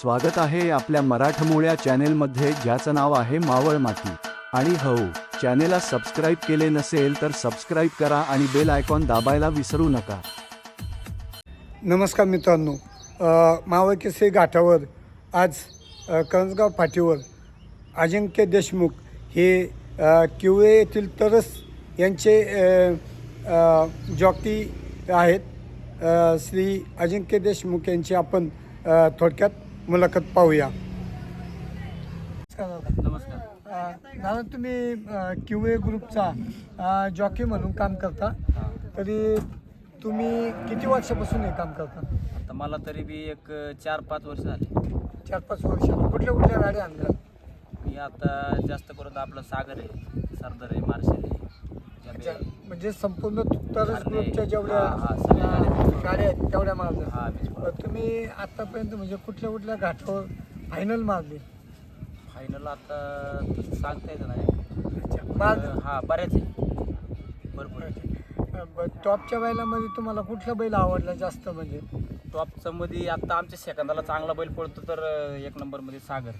स्वागत आहे आपल्या मराठमोळ्या चॅनेलमध्ये ज्याचं नाव आहे मावळ माती. आणि हो चॅनेलला सबस्क्राईब केले नसेल तर सबस्क्राईब करा आणि बेल आयकॉन दाबायला विसरू नका. नमस्कार मित्रांनो. अ, मावळकेसरी घाटावर आज अ, करंजगाव फाटीवर अजिंक्य देशमुख हे किवळे येथील तरस यांचे जॉकी आहेत. श्री अजिंक्य देशमुख यांची आपण थोडक्यात मुलाखत पाहूया. नमस्कार दादा. तुम्ही किवळे ग्रुपचा जॉकी म्हणून काम करता. तरी तुम्ही किती वर्षापासून हे काम करता? आता मला तरी बी एक चार पाच वर्ष झाले. चार पाच वर्ष. कुठल्या कुठल्या गाड्या आणल्या? मी आता जास्त करून आपलं सागर आहे सरदार आहे मार्शल आहे. अच्छा, म्हणजे संपूर्ण तरस कारणे. ग्रुपच्या जेवढ्या हा, हा, सगळ्या गाड्या आहेत तेवढ्या मारल्या हा वीस बरं, तुम्ही आतापर्यंत म्हणजे कुठल्या कुठल्या घाटावर फायनल मारली फायनल आता तसं सांगता येतं नाही. अच्छा, मार पण, हा बऱ्याच आहे भरपूर आहे. टॉपच्या बैलामध्ये तुम्हाला कुठला बैल आवडला जास्त म्हणजे? टॉपचं मध्ये आता आमच्या सेकंदाला चांगला बैल पडतो तर अं, एक नंबरमध्ये सागर.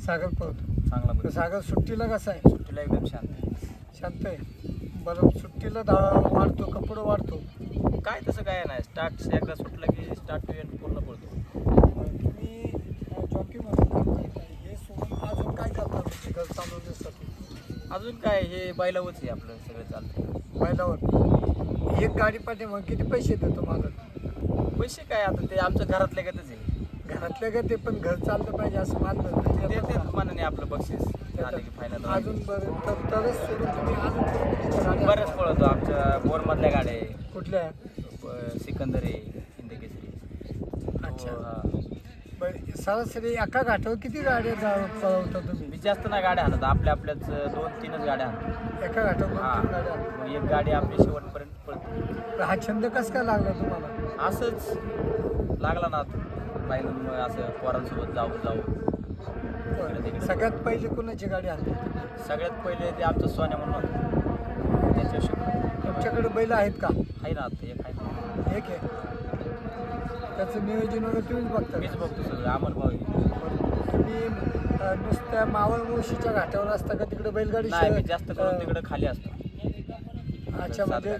सागर पळतो. चांगला तर बैल सागर सुट्टीला कसा आहे? सुट्टीला एकदम शांत आहे. शांत आहे. बरं सुट्टीला धा वाढतो कपडं वाढतो. काय तसं काय नाही. स्टार्ट एकदा सुटलं की स्टार्ट टू एंड पूर्ण पडतो तुम्ही जॉकी म्हणून काम करताय. हे सोडून अजून काय करता म्हणजे घर चालवण्यासाठी? अजून काय हे बैलावच आहे आपलं सगळं चालतं बैलावर. एक गाडी पाठी मग किती पैसे देतो मला पैसे काय आता? ते आमचं घरातल्या गतच आहे घरातल्या का ते पण घर चाललं पाहिजे असं मानलं तर ते देतात ते का? मनाने आपलं बक्षीस झालं की फायनल अजून बरं तर तरच सोडून तुम्ही अजून बऱ्याच पळतो आमच्या बोरमधल्या गाड्या. कुठल्या? सिकंदर आहे हिंदकेसरी अच्छा. हा. बरं सरासरी एका घाटावर किती गाड्या पळवता तुम्ही? मी जास्त नाही गाड्या आणत आपल्या आपल्याच दोन तीनच गाड्या आणतो एका घाटावर हा. एक गाडी आपली शेवटपर्यंत पळते. हा छंद कसा काय लागला तुम्हाला? असंच. लागला ना फायनल मग असं पोरांसोबत जाऊ जाऊ. सगळ्यात पहिले कोणाची गाडी आणली सगळ्यात पहिले ते आमचं सोन्या म्हणून होतं. त्याच्या शिकून तुमच्याकडे बैल आहेत का आहे ना आता एक आहे एक आहे त्याचं नियोजन वगैरे तुम्हीच बघता मीच? बघतो सगळं अमर भाऊ. तुम्ही नुसत्या मावळ मुळशीच्या घाटावर असता का तिकडे बैलगाडी नाही जास्त करून तिकडे खाली असतो अच्छा म्हणजे.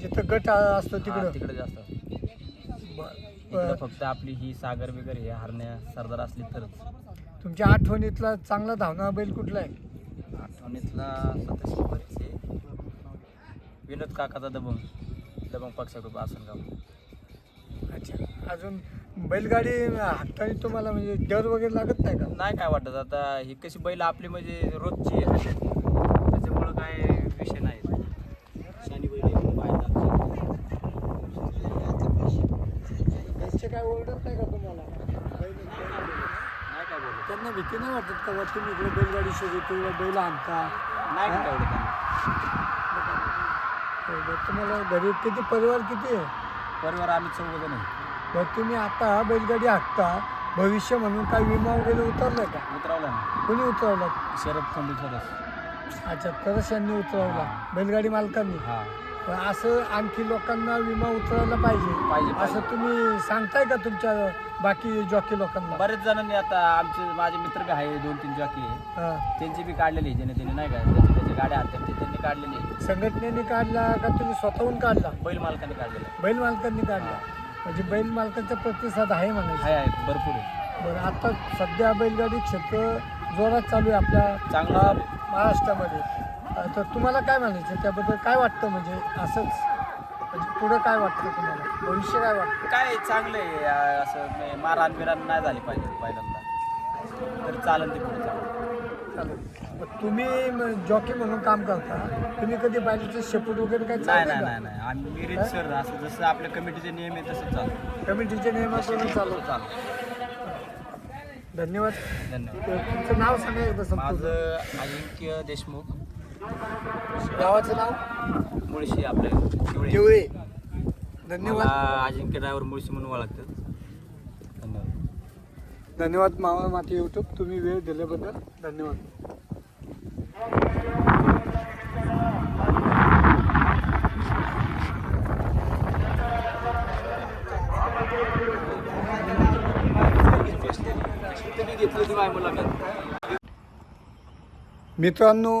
जिथं गट असतो तिकडं तिकडे जास्त बरं. इकडे. फक्त आपली ही सागर वगैरे हे हरण्या सरदार असली तरच. तुमच्या आठवणीतला चांगला धावणारा बैल कुठला आहे? आठवणीतला आहे विनोद काकाचा दबंग. दबंग पक्षाग्रुप आसनगाव. अच्छा. अजून बैलगाडी हाताने तुम्हाला म्हणजे डर वगैरे लागत नाही का? नाही काय वाटत. आता ही कशी बैल आपली म्हणजे रोजची आहे त्याच्यामुळं काय विषय नाही शानी बैल आहे, पायात आपल्या. घरचे काय ओरडत नाही का तुम्हाला बैल नाही काय बोलत त्यांना भीती नाही वाटत का बा तुम्ही इकडे बैलगाडी शोधतो किंवा बैल आणता? नाही त्यांना. हो, बरं, तुम्हाला घरी किती परिवार किती आहे? परिवार आम्ही चौघ जण आहे. बरं तुम्ही आता बैलगाडी हाकता भविष्य म्हणून काय विमा वगैरे उतरलाय का? उतरवला ना. कोणी उतरवला? शरद खंडू अच्छा तरच यांनी उतरवला. बैलगाडी मालकांनी? हा. पण असं आणखी लोकांना विमा उतरवायला पाहिजे पाहिजे, पाहिजे. असं तुम्ही सांगताय का तुमच्या बाकी जॉकी लोकांना बरेच जणांनी आता आमचे माझे मित्र बी आहे दोन तीन जॉकी आहे हा. त्यांची बी काढलेली आहे, ज्याने त्यांनी नाही का त्याचे त्याचे गाड्या आहेत ते त्यांनी काढलेली आहे. संघटनेने काढला का तुम्ही स्वतःहून काढला बैल मालकाने काढलेलं. बैल मालकांनी काढला म्हणजे बैल मालकांचा प्रतिसाद आहे म्हणायचं आहे आहे भरपूर आहे बरं आता सध्या बैलगाडी क्षेत्र जोरात चालू आहे आपल्या चांगलं. महाराष्ट्रामध्ये तर तुम्हाला काय म्हणायचं? त्याबद्दल काय वाटतं म्हणजे असंच? म्हणजे पुढं काय वाटतं तुम्हाला? भविष्य काय वाटतं? काय चांगलं आहे आ, असं मे- मारहाण बिराण नाही झाली पाहिजे पहिल्यांदा. तर चालेल ते पुढे चालेल. चालेल. मग तुम्ही जॉकी म्हणून काम करता. तुम्ही कधी बैलाचं शेपूट वगैरे काय नाही नाही? नाही नाही. आम्ही मिरिट सर असं जसं आपल्या कमिटीचे नियम आहे तसंच चालतं. कमिटीच्या नियमाप्रमाणे चालू चालतं. धन्यवाद. धन्यवाद. तुमचं नाव सांगा एकदा संपूर्ण. माझं अजिंक्य देशमुख. गावाचं नाव? मुळशी आपल्या किवळे. धन्यवाद. अजिंक्य ड्रायव्हर मुळशी म्हणून ओळखतात. धन्यवाद. धन्यवाद मावळ माती यूट्यूब तुम्ही वेळ दिल्याबद्दल धन्यवाद. घेतली होती माझी मुलाखत. मित्रांनो